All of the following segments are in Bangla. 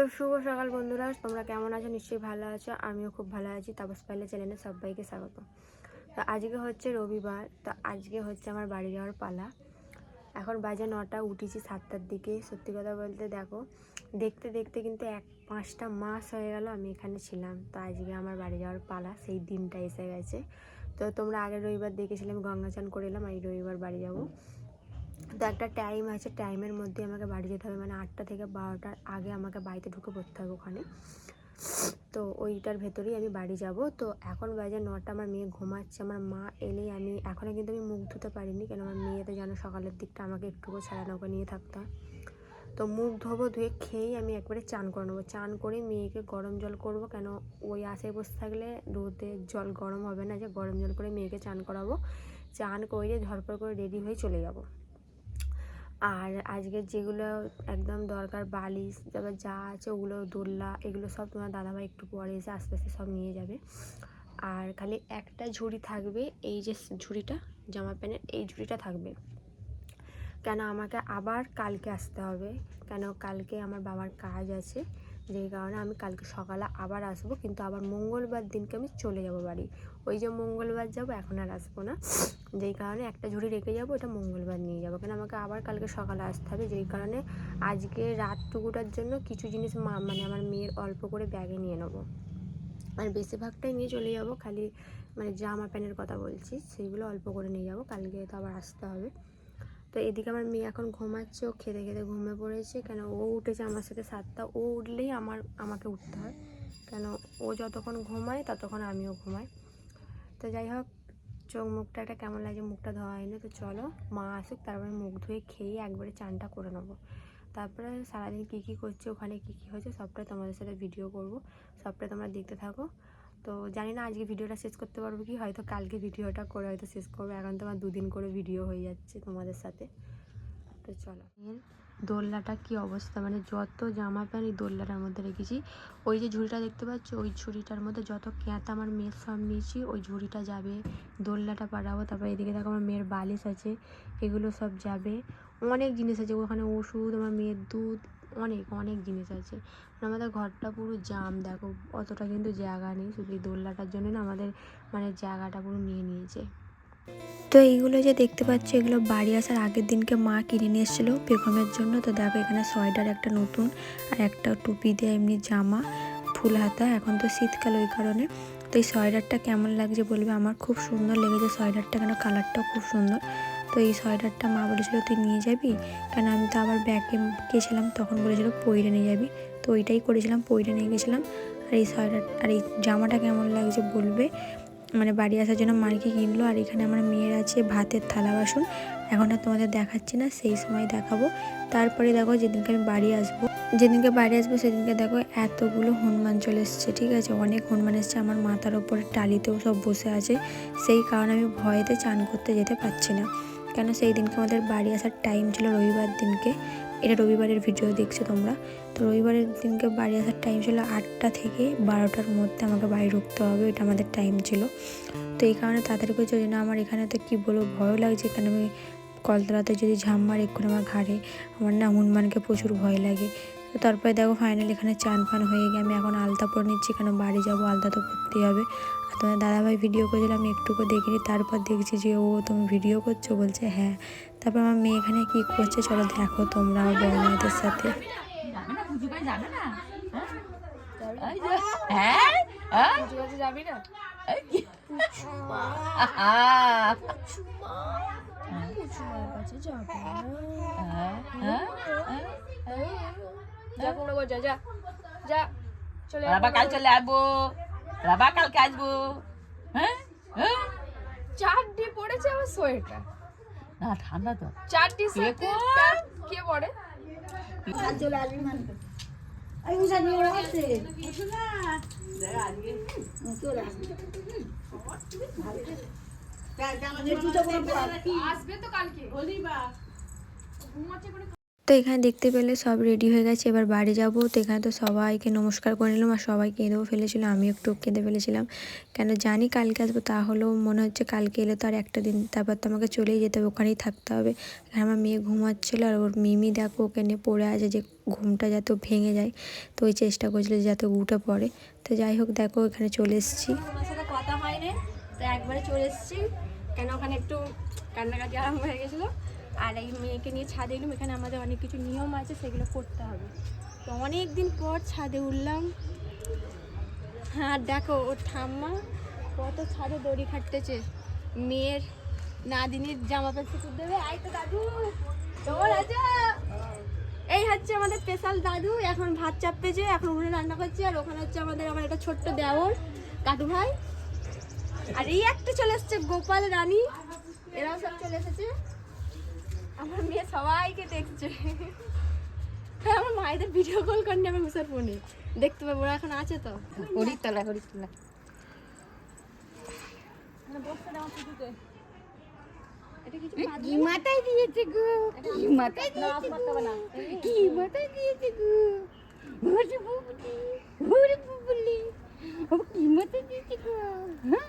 তো শুভ সকাল বন্ধুরা, তোমরা কেমন আছো? নিশ্চয়ই ভালো আছো। আমিও খুব ভালো আছি। তাপস পাইলে চ্যানেলে সবাইকে স্বাগত। তো আজকে হচ্ছে রবিবার, তো আজকে হচ্ছে আমার বাড়ি যাওয়ার পালা। এখন বাজে নটা, উঠেছি সাতটার দিকে। সত্যি কথা বলতে দেখো, দেখতে দেখতে কিন্তু এক পাঁচটা মাস হয়ে গেল আমি এখানে ছিলাম। তো আজকে আমার বাড়ি যাওয়ার পালা, সেই দিনটা এসে গেছে। তো তোমরা আগের রবিবার দেখেছিলাম গঙ্গা চান করে এলাম এই রবিবার বাড়ি যাব। তো একটা টাইম আছে টাইমের মধ্যে আমাকে বাড়ি যেতে হবে। মানে আটটা থেকে বারোটার আগে আমাকে বাড়িতে ঢুকে পড়তে হবে ওখানে। তো ওইটার ভেতরেই আমি বাড়ি যাব। তো এখন বাজে নটা, আমার মেয়ে ঘুমাচ্ছে। আমার মা এলেই আমি এখনও কিন্তু আমি মুখ ধুতে পারিনি। কেন আমার মেয়ে তো যেন সকালের দিকটা আমাকে একটুকু ছাড়া নৌকা নিয়ে থাকতে হয়। তো মুখ ধোবো, ধুয়ে খেয়েই আমি একবারে চান করে নেব। চান করে মেয়েকে গরম জল করব। কেন ওই আশে বসে থাকলে রোদে জল গরম হবে না যে, গরম জল করে মেয়েকে চান করাবো। চান করে ধরপর করে রেডি হয়ে চলে যাব। আর আজকের যেগুলো একদম দরকার বালিশ তারপর যা আছে ওগুলো দোল্লা এগুলো সব তোমার দাদাভাই একটু পরে এসে আস্তে আস্তে সব নিয়ে যাবে। আর খালি একটা ঝুড়ি থাকবে, এই যে ঝুড়িটা, জামা প্যান্টের, এই ঝুড়িটা থাকবে। কেন আমাকে আবার কালকে আসতে হবে, কেন কালকে আমার বাবার কাজ আছে। যেই কারণে আমি কালকে সকালে আবার আসব, কিন্তু আবার মঙ্গলবার দিনকে আমি চলে যাব বাড়ি। ওই যে মঙ্গলবার যাব, এখন আর আসব না। যেই কারণে একটা ঝুড়ি রেখে যাব, ওটা মঙ্গলবার নিয়ে যাব। কেন আমাকে আবার কালকে সকালে আসতে হবে, যেই কারণে আজকে রাতটুকুটার জন্য কিছু জিনিস মা মানে আমার মেয়ের অল্প করে ব্যাগে নিয়ে নেব। আর বেশিরভাগটাই নিয়ে চলে যাব, খালি মানে জামা প্যান্টের কথা বলছি, সেইগুলো অল্প করে নিয়ে যাব, কালকে তো আবার আসতে হবে। তো এদিকে আমার মেয়ে এখন ঘুমাচ্ছে, ও খেতে খেতে ঘুমে পড়েছে। কেন ও উঠেছে আমার সাথে সাতটা, ও উঠলেই আমার, আমাকে উঠতে হয়। কেন ও যতক্ষণ ঘুমায় ততক্ষণ আমিও ঘুমাই। তো যাই হোক, চোখ মুখটা একটা কেমন লাগছে মুখটা ধোয়া হয়নি। তো চলো, মা আসুক, তারপরে মুখ ধুয়ে খেয়ে একবারে চানটা করে নেব। তারপরে সারাদিন কী কী করছে, ওখানে কী কী হয়েছে, সবটাই তোমাদের সাথে ভিডিও করব। সবটাই তোমরা দেখতে থাকো। তো জানি না আজকে ভিডিওটা শেষ করতে পারব কি? হয়তো কালকে ভিডিওটা করে হয়তো শেষ করব। এখন তো আমার দুদিন করে ভিডিও হয়ে যাচ্ছে তোমাদের সাথে। তো চলো। দোলনাটা কি অবস্থা? মানে যত জামা প্যান্ট এই দোলনাটার মধ্যে রেখেছি, ওই যে ঝুড়িটা দেখতে পাচ্ছ, ওই ঝুড়িটার মধ্যে যত ক্যাঁতা আমার মেয়ের সব নিয়েছি, ওই ঝুড়িটা যাবে, দোলনাটা পাঠাবো তারপর এদিকে দেখো আমার মেয়ের বালিশ আছে, এগুলো সব যাবে। অনেক জিনিস আছে, ওখানে ওষুধ, আমার মেয়ের দুধ অনেক অনেক জিনিস আছে। আর আমাদের ঘরটা পুরো জাম, দেখো, অতটা কিন্তু জায়গা নেই, শুধু এই দোলনাটার জন্য না আমাদের মানে জায়গাটা পুরো নিয়ে নিয়েছে। তো এইগুলো যে দেখতে পাচ্ছ, এগুলো বাড়ি আসার আগের দিনকে মা কিনে নিয়ে এসেছিল বেগমের জন্য। তো দেখো, এখানে সোয়েটার, একটা নতুন আর একটা টুপি দিয়ে এমনি জামা, ফুল হাতা, এখন তো শীতকাল ওই কারণে। তো এই সোয়েটারটা কেমন লাগছে বলবে? আমার খুব সুন্দর লেগেছে, সোয়েটারটা কেন, কালারটাও খুব সুন্দর। তো এই সোয়েটারটা মা বলেছিল তুই নিয়ে যাবি। কেন আমি তো আবার ব্যাগে গেছিলাম, তখন বলেছিল পইরে নিয়ে যাবি। তো ওইটাই করেছিলাম, পইরে নিয়ে গেছিলাম। আর এই সোয়েটার, আর এই জামাটা কেমন লাগছে বলবে? মানে বাড়ি আসার জন্য মার্কে কিনলো, আর এখানে আমার মেয়ের আছে ভাতের থালা বাসন। এখন আর তোমাদের দেখাচ্ছি না, সেই সময় দেখাবো। তারপরে দেখো যেদিনকে আমি বাড়ি আসব, যেদিনকে বাড়ি আসব সেদিনকে দেখো এতগুলো হনুমান চলে এসছে, ঠিক আছে? অনেক হনুমান এসছে, আমার মাথার ওপরে টালিতেও সব বসে আছে। সেই কারণে আমি ভয়েতে চান করতে যেতে পারছি না। কেন সেই দিনকে আমাদের বাড়ি আসার টাইম ছিল রবিবার দিনকে। এটা রবিবারের ভিডিও দেখছ তোমরা। তো রবিবারের দিনকে বাড়ি আসার টাইম ছিল আটটা থেকে বারোটার মধ্যে আমাকে বাড়ি ঢুকতে হবে, এটা আমাদের টাইম ছিল। তো এই কারণে তাড়াতাড়ি করে চলে না, আমার এখানে তো কী বলব, ভয়ও লাগছে। কেন আমি কলতলাতে যদি ঝাম মার এক্ষুনি আমার ঘাড়ে, আমার না হনুমানকে প্রচুর ভয় লাগে। তো তারপরে দেখো ফাইনাল এখানে চান ফান হয়ে গিয়ে আমি এখন আলতা পরে নিচ্ছি। কেন বাড়ি যাব, আলতা তো পরতেই হবে। তোমার দাদাভাই ভিডিও করেছিল আমি একটুকু দেখিনি তারপর দেখছি যে ও তুমি ভিডিও করছ বলছে হ্যাঁ তারপর আমার মেয়ে এখানে কী করছে চলো দেখো তোমরা আমার বড় মেয়েদের সাথে যাবে না পুজো করে যাবে না হ্যাঁ? এই যে, হ্যাঁ হ্যাঁ? যাবি না এই কি? আহা, কাছে যাবি হ্যাঁ, হ্যাঁ। যা যা যা যা চলে কাল চলে আসব রাবা কালকে আসব। হ্যাঁ? হ্যাঁ? চারটি পড়েছে আমার সোয়েটার। না ঠান্ডা তো। চারটি কে কোন? কে পড়ে? আসবে তো। কালকে। ঘুমাচ্ছে তো এখানে দেখতে পেলে সব রেডি হয়ে গেছে। এবার বাড়ি যাব। তো এখানে তো সবাইকে নমস্কার করে নিলাম আর সবাই কেঁদেও ফেলেছিল। আমি একটু কেঁদে ফেলেছিলাম। কেন জানি কালকে আসব, তাহলেও মনে হচ্ছে কালকে এলে তো আর একটা দিন, তারপর তো আমাকে চলেই যেতে হবে, ওখানেই থাকতে হবে। আর আমার মেয়ে ঘুমাচ্ছিলো আর ওর মিমি দেখো ওকে নিয়ে পড়ে আছে যে ঘুমটা যাতে ভেঙে যায়। তো ওই চেষ্টা করছিল যে যাতে উঠে পড়ে। তো যাই হোক, দেখো এখানে চলে এসেছি। কথা হয়নি, তো একবারে চলে এসেছি। কেন ওখানে একটু কান্নাকাটি আরম্ভ হয়ে গেছিল। আর এই মেয়েকে নিয়ে ছাদে এলাম, এখানে আমাদের অনেক কিছু নিয়ম আছে, সেগুলো করতে হবে। তো অনেক দিন পর ছাদে উঠলাম। হ্যাঁ দেখো, ওর ঠাম্মা কত ছাদে দড়ি খাটতেছে। মেয়ের নাদিনীর জামা প্যান্ট সুতো দেবে। আই তো দাদু আছো এই হচ্ছে আমাদের স্পেশাল দাদু, এখন ভাত চাপতেছে, এখন উনুনে রান্না করছে, আর ওখানে হচ্ছে আমাদের আমার একটা ছোট্ট দেওর কাটু ভাই। আর এই একটা চলে এসছে, গোপাল রানী। এরাও সব চলে এসেছে। আমার মেয়ে সবাইকে দেখছে। হ্যাঁ আমার মায়েদের ভিডিও কল করেনি আমার মিশার ফোনে দেখতে পাবো ওরা এখন আছে তো। হরির তলা হরির তলা কি মাথায় দিয়েছে গো। কি মাথায় হবে না। কি মাথায় দিয়েছে গো? বুবলি বুবলি কি মাথায় দিয়েছে গো? হ্যাঁ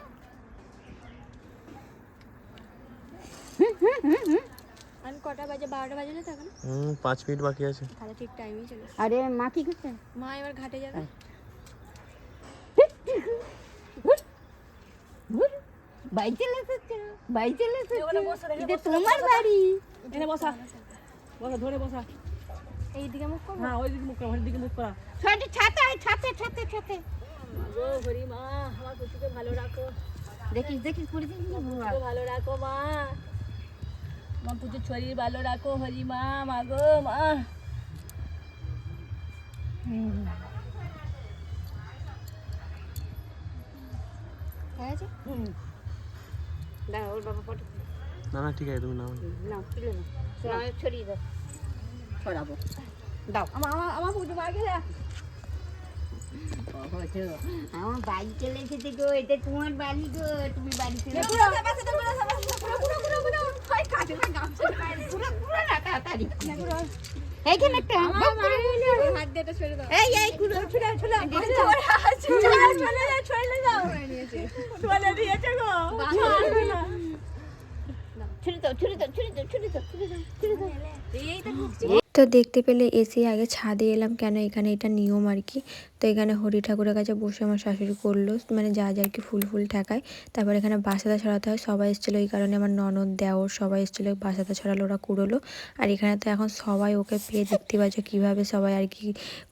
আমি কটা বাজে বারোটা বাজে না তখন? হুম পাঁচ মিনিট বাকি আছে। তাহলে ঠিক টাইমেই চলে আরে মা কি করছে? মা এবার ঘাটে যাবে। বাই চলে এসেছে? বাই চলে এসেছে? এটা তোমার বাড়ি। এনে বসা। বসা ধরে বসা। এইদিকে মুখ করব হ্যাঁ ওইদিকে মুখ করা ওইদিকে মুখ করা। ছাতে ছাতে ছাতে ছাতে গো হরি মা আমার কুচুকে ভালো রাখো। দেখিস দেখিস পড়েছিস না ভালো রাখো মা। মা পুজোর শরীর ভালো রাখো হরি মা মা গো মা হয়ে গেছে দাঁড়া ওর বাবা ফটো না না ঠিক আছে তুমি নাও না তুলে না না ছড়িয়ে দাও ছড়াবো দাও আমার আমার- আমার পুজো মার গেলে আমার বাড়ি চলে এসেছে গো এটা তোমার বাড়ি গো তুমি বাড়ি চলে এইখানে একটা হাত দিয়ে ছেড়ে দাও এই এই কুড়ো ছুড়ে ছুড়ে ছুড়ে দাও ছুড়ে দাও ছুড়ে দাও ছুড়ে দাও ছুড়ে দাও ছুড়ে দাও তো দেখতে পেলে এসে আগে ছাদে এলাম। কেন? এখানে এটা নিয়ম আর কি। তো এখানে হরি ঠাকুরের কাছে বসে আমার শাশুড়ি করল মানে যা যা কি ফুল ফুল ঠেকায়। তারপর এখানে বাসাটা ছড়াতে হয়, সবাই এসেছিল এই কারণে আমার ননদ, দেওর সবাই এসেছিল, বাসাটা ছড়ালো, ওরা কুড়োলো। আর এখানে তো এখন সবাই ওকে পেয়ে দেখতে পাচ্ছ, কীভাবে সবাই আর কি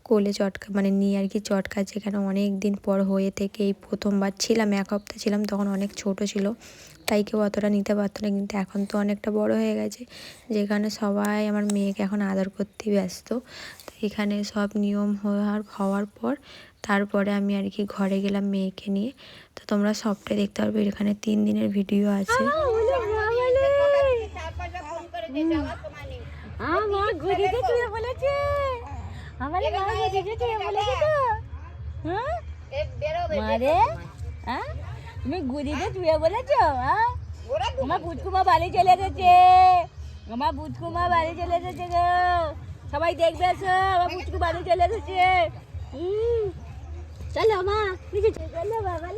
কোলে চটকা মানে নিয়ে আর কি চটকাচ্ছে। এখানে অনেক দিন পর হয়ে থেকে এই প্রথমবার ছিলাম, এক হপ্তাহ ছিলাম, তখন অনেক ছোট ছিল। তাই কেউ অতটা নিতে পারতো না। কিন্তু এখন তো অনেকটা বড় হয়ে গেছে। যেখানে সবাই আমার মেয়েকে এখন আদর করতে ব্যস্ত। তো এখানে সব নিয়ম হওয়ার হওয়ার পর তারপরে আমি আর কি ঘরে গেলাম মেয়েকে নিয়ে। তো তোমরা সবটাই দেখতে পারবে। এখানে তিন দিনের ভিডিও আছে। আমার হ্যাঁ? হ্যাঁ? তুমি গুড়িতে ধুয়ে বলেছ হ্যাঁ? আমার পুচকুমা বাড়ি চলে এসেছে। আমার পুচকুমা বাড়ি চলে এসেছে গো। সবাই দেখবে এসো আমার পুচকু বাড়ি চলে হুম। চলো মা নিচে চলে বাবা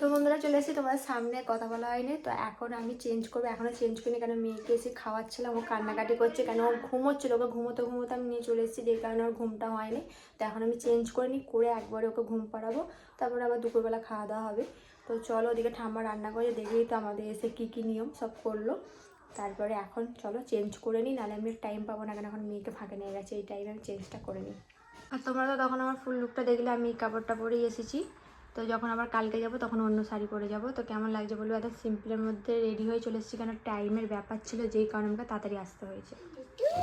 তো বন্ধুরা চলে এসেছি, তোমাদের সামনে কথা বলা হয়নি। তো এখন আমি চেঞ্জ করব। এখনও চেঞ্জ করিনি, কেন মেয়েকে এসে খাওয়াচ্ছিলাম, ও কান্নাকাটি করছে, কেন ও ঘুমোচ্ছিল ওকে ঘুমোতে ঘুমোতে আমি নিয়ে চলে এসেছি, যে কারণে ওর ঘুমটা হয়নি। তো এখন আমি চেঞ্জ করিনি, করে একবারে ওকে ঘুম পাড়াবো। তারপরে আবার দুপুরবেলা খাওয়া দাওয়া হবে। তো চলো ওদিকে ঠাম্মা রান্না করে দেখেই তো আমাদের এসে কী কী নিয়ম সব করল। তারপরে এখন চলো চেঞ্জ করে নিই, নাহলে আমি টাইম পাবো না, কেন এখন মেয়েকে ফাঁকে নিয়ে গেছে। এই টাইমে আমি চেঞ্জটা করে নিই। আর তোমরা তো তখন আমার ফুল লুকটা দেখলে আমি কাপড়টা পরেই এসেছি। তো যখন আবার কালকে যাব, তখন অন্য শাড়ি পরে যাব। তো কেমন লাগছে বলব? একদম সিম্পলের মধ্যে রেডি হয়ে চলে এসেছি। কেন টাইমের ব্যাপার ছিল, যেই কারণে আমাকে তাড়াতাড়ি আসতে হয়েছে।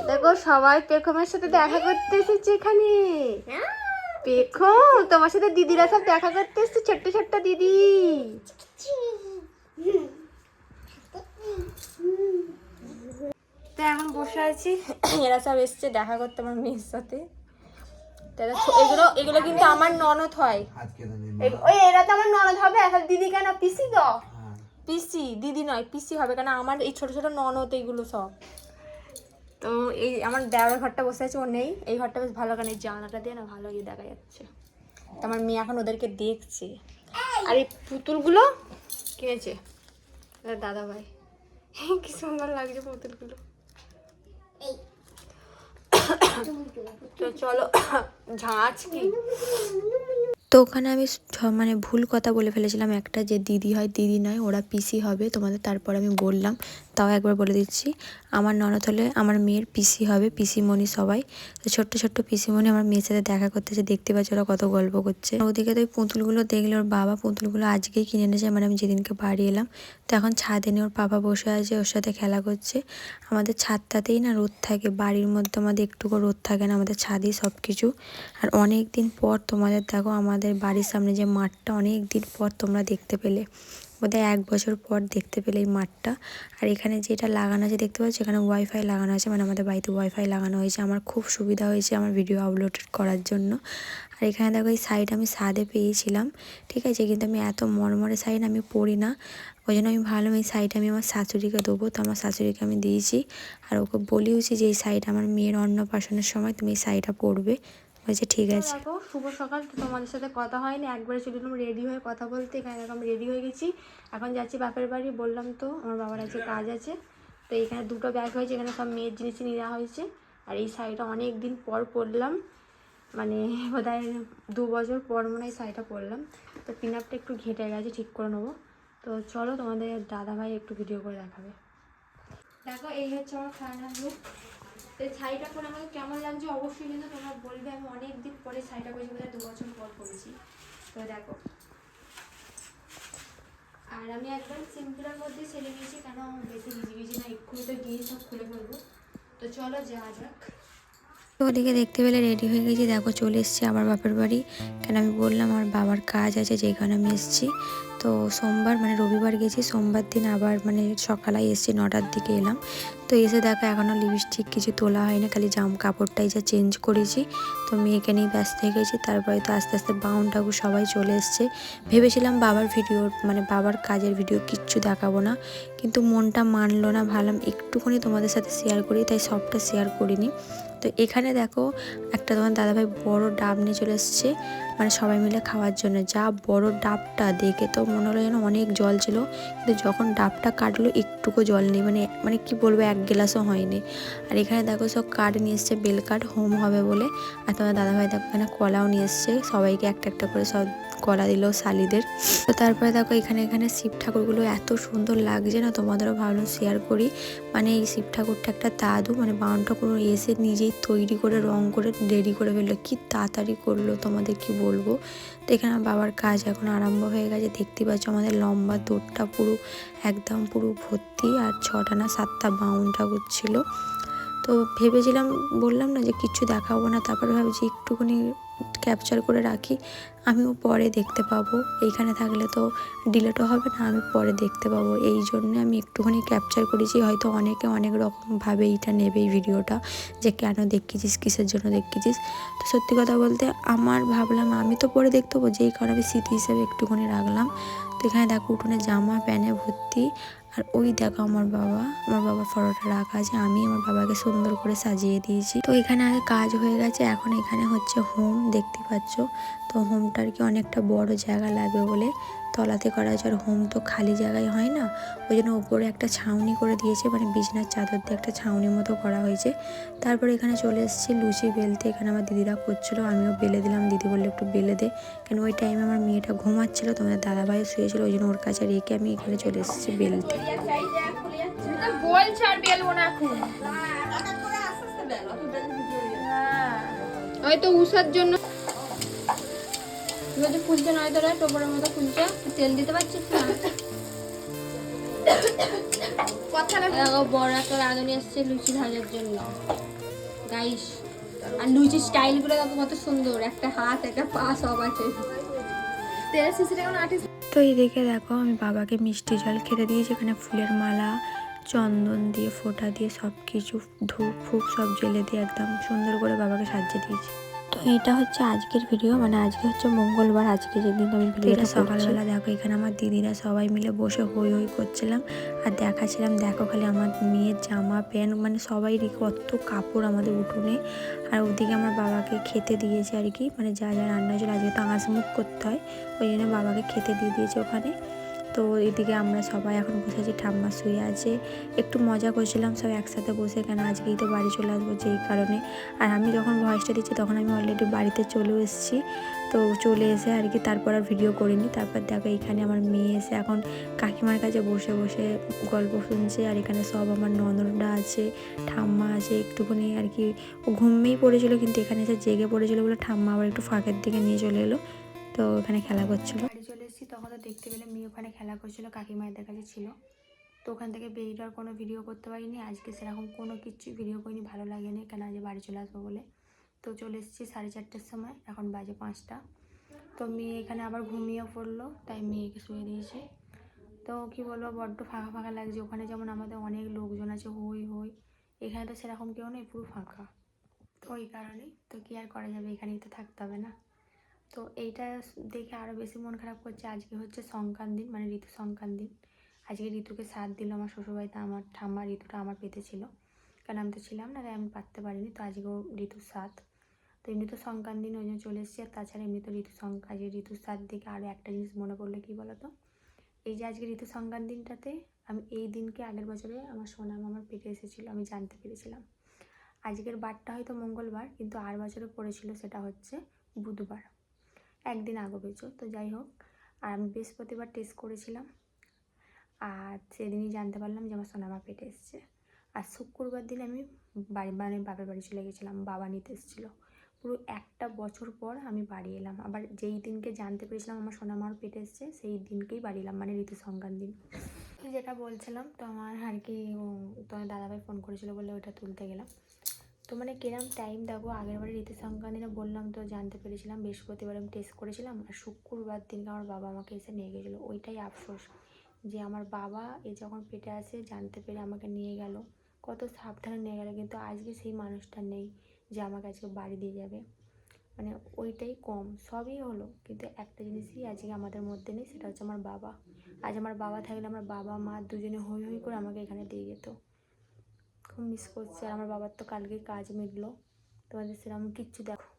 দেখো, সবাই পেখমের সাথে দেখা করতে এসেছে এখানে। পেখম, তোমার সাথে দিদিরা সব দেখা করতে এসেছে, ছোট্ট ছোট্ট দিদি। তো এখন বসে আছি। এরা সব এসছে দেখা করতে আমার মেয়ের সাথে। এগুলো এগুলো কিন্তু আমার ননদ হয়। ওই এরা তো আমার ননদ হবে এখন দিদি কেন? পিসি তো? পিসি দিদি নয় পিসি হবে কেন আমার এই ছোট ছোট ননদ এইগুলো সব। তো এই আমার দেওয়ার ঘরটা বসে আছে ও নেই এই ঘরটা বেশ ভালো কারণ এই জানলাটা দিয়ে না ভালো ইয়ে দেখা যাচ্ছে। তো আমার মেয়ে এখন ওদেরকে দেখছে। আর এই পুতুলগুলো কিনেছে দাদা ভাই কি সুন্দর লাগছে পুতুলগুলো। তো চলো ঝাঁচ কি? তো ওখানে আমি মানে ভুল কথা বলে ফেলেছিলাম। একটা যে দিদি হয়, দিদি নয়, ওরা পিসি হবে। তোমাদের তারপর আমি বললাম তাও একবার বলে দিচ্ছি, আমার ননদ হলে আমার মেয়ের পিসি হবে, পিসিমণি সবাই। তো ছোট্ট ছোট্ট পিসিমণি আমার মেয়ের সাথে দেখা করতেছে দেখতে পাচ্ছি ওরা কত গল্প করছে। ওদিকে তো ওই পুতুলগুলো দেখলে ওর বাবা পুতুলগুলো আজকেই কিনে এনেছে মানে আমি যেদিনকে বাড়ি এলাম। তো এখন ছাদে নিয়ে ওর বাবা বসে আছে, ওর সাথে খেলা করছে। আমাদের ছাদটাতেই না রোদ থাকে, বাড়ির মধ্যে আমাদের একটুকু রোদ থাকে না, আমাদের ছাদেই সব কিছু আর অনেক দিন পর তোমাদের দেখো, আমাদের বাড়ির সামনে যে মাঠটা অনেক দিন পর তোমরা দেখতে পেলে। বোধহয় এক বছর পর দেখতে পেলে এই মাঠটা। আর এখানে যেটা লাগানো আছে, দেখতে পাচ্ছ? এখানে ওয়াইফাই লাগানো আছে মানে আমাদের বাড়িতে ওয়াইফাই লাগানো হয়েছে। আমার খুব সুবিধা হয়েছে আমার ভিডিও আপলোড করার জন্য। আর এখানে দেখো, এই সাইড আমি সাদে পেয়েছিলাম, ঠিক আছে? কিন্তু আমি এত মরমরে সাইড আমি পড়ি না। ওই জন্য আমি ভাবলাম, এই শাড়িটা আমি আমার শাশুড়িকে দেবো। তো আমার শাশুড়িকে আমি দিয়েছি। আর ওকে বলিওছি যে, এই শাড়িটা আমার মেয়ের অন্নপ্রাশনের সময় তুমি এই শাড়িটা পরবে বলছে ঠিক আছে। দেখো শুভ সকাল। তো তোমাদের সাথে কথা হয়নি একবারে চলে এলাম রেডি হয়ে কথা বলতে। এখানে এরকম রেডি হয়ে গেছি। এখন যাচ্ছি বাপের বাড়ি বললাম তো আমার বাবার আছে কাজ আছে। তো এখানে দুটো ব্যাগ হয়েছে এখানে সব মেয়ের জিনিস নিয়ে নেওয়া হয়েছে। আর এই শাড়িটা অনেক দিন পর পরলাম। মানে বোধহয় দু বছর পর মনে হয় শাড়িটা পরলাম। তো পিন আপটা একটু ঘেটে গেছে ঠিক করে নেব। তো চলো তোমাদের দাদাভাই একটু ভিডিও করে দেখাবে। দেখো এই হচ্ছে আমার ফাইনাল লুক তো শাড়িটা পরে আমাকে কেমন লাগছে অবশ্যই কিন্তু তোমরা বলবে, আমি অনেক পরে শাড়িটা পরেছি বোধহয় দু বছর পর পরেছি। তো দেখো। আর আমি একদম সিম্পলের মধ্যে সেরে নিয়েছি, কেন বেশি ভিজি ভিজি না, এক্ষুনি তো গিয়ে সব খুলে ফেলব। তো চলো যাওয়া যাক। ওদিকে দেখতে পেলে রেডি হয়ে গেছি। দেখো, চলে এসেছি আবার বাপের বাড়ি। কেন আমি বললাম, আমার বাবার কাজ আছে যেখানে আমি এসেছি। তো সোমবার মানে রবিবার গেছি, সোমবার দিন আবার মানে সকালে এসেছি, নটার দিকে এলাম। তো এসে দেখো এখনও লিপস্টিক কিছু তোলা হয়নি, খালি জাম কাপড়টাই যা চেঞ্জ করেছি। তো মেয়েকে নিয়ে ব্যস্ত হয়ে গেছি, তারপরে তো আস্তে আস্তে বাউন ঠাকুর সবাই চলে এসছে। ভেবেছিলাম বাবার ভিডিও মানে বাবার কাজের ভিডিও কিচ্ছু দেখাবো না, কিন্তু মনটা মানলো না, ভাবলাম একটুখানি তোমাদের সাথে শেয়ার করি, তাই সবটা শেয়ার করিনি। তো এখানে দেখো, একটা তোমার দাদাভাই বড় ডাব নিয়ে চলে এসছে মানে সবাই মিলে খাওয়ার জন্য। যা বড় ডাবটা দেখে তো মনে হলো যেন অনেক জল ছিল, কিন্তু যখন ডাবটা কাটলো একটুকু জল নেই মানে মানে কি বলব এক গ্লাসও হয়নি। আর এখানে দেখো সব কার্ড নিয়ে এসছে বেল কার্ড হোম হবে বলে। আর তোমার দাদাভাই দেখো এখানে কলাও নিয়ে এসছে, সবাইকে একটা একটা করে সব কলা দিল শালিদের। তো তারপরে দেখো এখানে এখানে শিব ঠাকুরগুলো এত সুন্দর লাগছে না, তোমাদেরও ভাবলাম শেয়ার করি। মানে এই শিব ঠাকুরটা একটা দাদু মানে বাউন ঠাকুর এসে নিজেই তৈরি করে, রং করে রেডি করে ফেলল। কি তাড়াতাড়ি করল, তোমাদের কি বলব? তো এখানে বাবার কাজ এখন আরম্ভ হয়ে গেছে। দেখতে পাচ্ছ আমাদের লম্বা দৌড়টা পুরো, একদম পুরো ভর্তি, আর ছটা না সাতটা বাউন ঠাকুর ছিল। তো ভেবেছিলাম, বললাম না যে কিচ্ছু দেখাবো না, তারপরে ভাবছি একটুখানি ক্যাপচার করে রাখি, আমিও পরে দেখতে পাবো। এইখানে থাকলে তো ডিলেটও হবে না, আমি পরে দেখতে পাবো। এই জন্য আমি একটুখানি ক্যাপচার করেছি, হয়তো অনেকে অনেক রকমভাবে এইটা নেবে এই ভিডিওটা, যে কেন দেখিয়েছিস, কিসের জন্য দেখিয়েছিস। তো সত্যি কথা বলতে আমার ভাবলাম, আমি তো পরে দেখতে পাবো, যেই কারণে আমি স্মৃতি হিসেবে একটুখানি রাখলাম। তো এখানে দেখো উঠোনে জামা, প্যানে ভর্তি আর ওই দেখো আমার বাবা, আমার বাবার ফটোটা রাখা আছে আমি আমার বাবাকে সুন্দর করে সাজিয়ে দিয়েছি। তো এখানে আগে কাজ হয়ে গেছে, এখন এখানে হচ্ছে হোম দেখতে পাচ্ছ। তো হোমটার কি অনেকটা বড় জায়গা লাগবে বলে তলাতে করা হয়েছে আর হোম তো খালি জায়গায় হয় না। ওই জন্য ওপরে একটা ছাউনি করে দিয়েছে মানে বিছনার চাদর দিয়ে একটা ছাউনির মতো করা হয়েছে। তারপরে এখানে চলে এসেছি লুচি বেলতে, এখানে আমার দিদিরা করছিল, আমিও বেলে দিলাম, দিদি বললে একটু বেলে দে। কেন ওই টাইমে আমার মেয়েটা ঘুমাচ্ছিলো, তোমাদের দাদাভাই শুয়েছিলো, ওই জন্য ওর কাছে রেখে আমি এখানে চলে এসেছি বেলতে। বলছে আর বেলবো না এখন হয়তো উষার জন্য বলছে ফুলছে নয় তোরা টোপরের মতো ফুলছে। তেল দিতে পারছিস না? বড় একটা রাঁধুনি লুচি ভাজার জন্য। গাইস আর লুচির স্টাইলগুলো দেখো কত সুন্দর। একটা হাত একটা পা সব আছে। আটিস তো এইদিকে দেখো আমি বাবাকে মিষ্টি জল খেতে দিয়েছি এখানে ফুলের মালা, চন্দন দিয়ে, ফোটা দিয়ে সব কিছু ধূপ ফুপ সব জেলে দিয়ে একদম সুন্দর করে বাবাকে সাজিয়ে দিয়েছি। তো এটা হচ্ছে আজকের ভিডিও মানে আজকে হচ্ছে মঙ্গলবার আজকে যেদিন আমি ভিডিওটা সকালবেলা দেখো এখানে আমার দিদিরা সবাই মিলে বসে হই হই করছিলাম আর দেখাছিলাম দেখো খালি আমার মেয়ের জামা প্যান্ট মানে সবাইরই কত কাপড় আমাদের উঠোনে। আর ওদিকে আমার বাবাকে খেতে দিয়েছে আর কি মানে যা যা রান্না হয়েছিল আজকে তো আঁশ মুখ করতে হয় ওই জন্য বাবাকে খেতে দিয়ে দিয়েছে ওখানে। তো এদিকে আমরা সবাই এখন বসে আছি, ঠাম্মা শুয়ে আছে। একটু মজা করছিলাম সব একসাথে বসে, কেন আজকেই তো বাড়ি চলে আসব যেই কারণে। আর আমি যখন ভয়েসটা দিচ্ছি, তখন আমি অলরেডি বাড়িতে চলে এসেছি। তো চলে এসে আর কি তারপর আর ভিডিও করিনি। তারপর দেখো এখানে আমার মেয়ে এসে এখন কাকিমার কাছে বসে বসে গল্প শুনছে। আর এখানে সব আমার ননদরা আছে, ঠাম্মা আছে, একটুখানি আর কি ও ঘুমিয়েই পড়েছিল, কিন্তু এখানে এসে জেগে পড়েছিল বলে ঠাম্মা আবার একটু ফাঁকের দিকে নিয়ে চলে এলো। তো ওখানে খেলা করছিল। চলে এসেছি তখন তো দেখতে পেলে মেয়ে ওখানে খেলা করছিল কাকিমায়েদের কাছে ছিল। তো ওখান থেকে বেরিয়ে আর কোনো ভিডিও করতে পারিনি। আজকে সেরকম কোনো কিছু ভিডিও করিনি, ভালো লাগেনি। কেন আজ বাড়ি চলে আসব বলে। তো চলে এসেছি সাড়ে চারটের সময়, এখন বাজে পাঁচটা। তো মেয়ে এখানে আবার ঘুমিয়ে পড়ল, তাই মেয়েকে শুয়ে দিয়েছে। তো কি বলব, বড্ড ফাঁকা ফাঁকা লাগছে। ওখানে যেমন আমাদের অনেক লোকজন আছে, হই হই। এখানে তো সেরকম কেউ নেই, পুরো ফাঁকা। তো ওই কারণেই তো কি আর করা যাবে? এখানেই তো থাকতে হবে না। তো এইটা দেখে আরও বেশি মন খারাপ করছে। আজকে হচ্ছে সংক্রান্ত দিন মানে ঋতু সংক্রান্ত। দিন আজকে ঋতুকে সাথ দিল আমার শ্বশুরবাড়িতে, আমার ঠাম্মা ঋতুটা আমার পেতে ছিল। কারণ আমি তো ছিলাম না, তাই আমি পারতে পারিনি। তো আজকেও ঋতুর সাথ। তো এমনি তো সংক্রান্ত দিন ওই জন্য চলে এসেছি। আর তাছাড়া এমনি তো ঋতু আজকে ঋতুর সাথ দেখে আরও একটা জিনিস মনে পড়ল কী বলো তো এই যে আজকে ঋতু সংক্রান্ত দিনটাতে আমি এই দিনকে আগের বছরে আমার সোনাম আমার পেটে এসেছিল, আমি জানতে পেরেছিলাম। আজকের বারটা হয়তো মঙ্গলবার, কিন্তু আর বছরে পড়েছিল সেটা হচ্ছে বুধবার। একদিন আগে পেয়েছ তো যাই হোক, আর আমি বৃহস্পতিবার টেস্ট করেছিলাম। আর সেদিনই জানতে পারলাম যে আমার সোনামা পেটে এসছে। আর শুক্রবার দিন আমি বাড়ি মানে বাপের বাড়ি চলে গেছিলাম, বাবা নিতে এসেছিল। পুরো একটা বছর পর আমি বাড়ি এলাম। আবার যেই দিনকে জানতে পেরেছিলাম আমার সোনামার পেটে এসছে, সেই দিনকেই বাড়ি এলাম মানে ঋতু সংক্রান্ত দিন যেটা বলছিলাম, তো আমার আর কি তোমার দাদাভাই ফোন করেছিল বলে ওটা তুলতে গেলাম। তো মানে কিরম টাইম দেখো আগের বারে ঋতু সংক্রান্তিটা বললাম তো, জানতে পেরেছিলাম। বৃহস্পতিবার আমি টেস্ট করেছিলাম আর শুক্রবার দিনকে আমার বাবা আমাকে এসে নিয়ে গেছিল। ওইটাই আফসোস যে আমার বাবা এ যখন পেটে আসে, জানতে পেরে আমাকে নিয়ে গেল। কত সাবধানে নিয়ে গেল। কিন্তু আজকে সেই মানুষটা নেই যে আমাকে আজকে বাড়ি দিয়ে যাবে। মানে ওইটাই কম। সবই হলো। কিন্তু একটা জিনিসই আজকে আমাদের মধ্যে নেই, সেটা হচ্ছে আমার বাবা। আজ আমার বাবা থাকলে আমার বাবা মা দুজনে হই হই করে আমাকে এখানে দিয়ে যেত। খুব মিস করছি। আর আমার বাবার তো কালকে কাজ মিটলো। তোমাদের সেরকম কিচ্ছু দেখো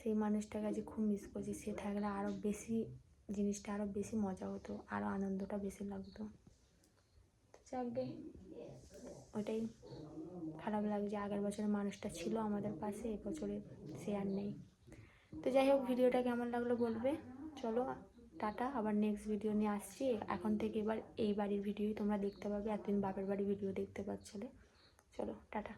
সেই মানুষটাকে আজ খুব মিস করছি। সে থাকলে আরও বেশি জিনিসটা আরও বেশি মজা হতো আরও আনন্দটা বেশি লাগতো। যাকে ওটাই। খারাপ লাগছে আগের বছরের মানুষটা ছিল আমাদের পাশে এ বছরে সে আর নেই। তো যাই হোক, ভিডিওটা কেমন লাগল বলবে? চলো, টাটা। আবার নেক্সট ভিডিও নিয়ে আসছি। এখন থেকে এবার এই বাড়ির ভিডিওই তোমরা দেখতে পাবে। এতদিন বাপের বাড়ির ভিডিও দেখতে পাচ্ছিলে। চলো টাটা।